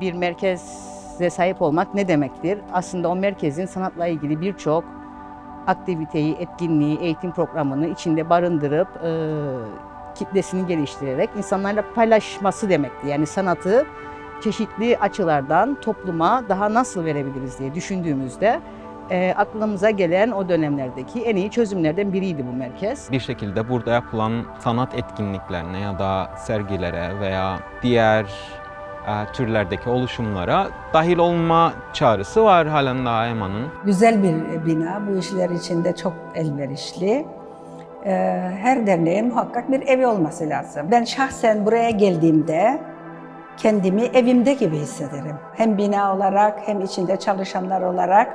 bir merkeze sahip olmak ne demektir? Aslında o merkezin sanatla ilgili birçok aktiviteyi, etkinliği, eğitim programını içinde barındırıp e, kitlesini geliştirerek insanlarla paylaşması demekti. Yani sanatı çeşitli açılardan topluma daha nasıl verebiliriz diye düşündüğümüzde e, aklımıza gelen o dönemlerdeki en iyi çözümlerden biriydi bu merkez. Bir şekilde burada yapılan sanat etkinliklerine ya da sergilere veya diğer türlerdeki oluşumlara dahil olma çağrısı var halen daha EMA'nın. Güzel bir bina, bu işler için de çok elverişli. Ee, Her derneğin muhakkak bir evi olması lazım. Ben şahsen buraya geldiğimde kendimi evimde gibi hissederim. Hem bina olarak hem içinde çalışanlar olarak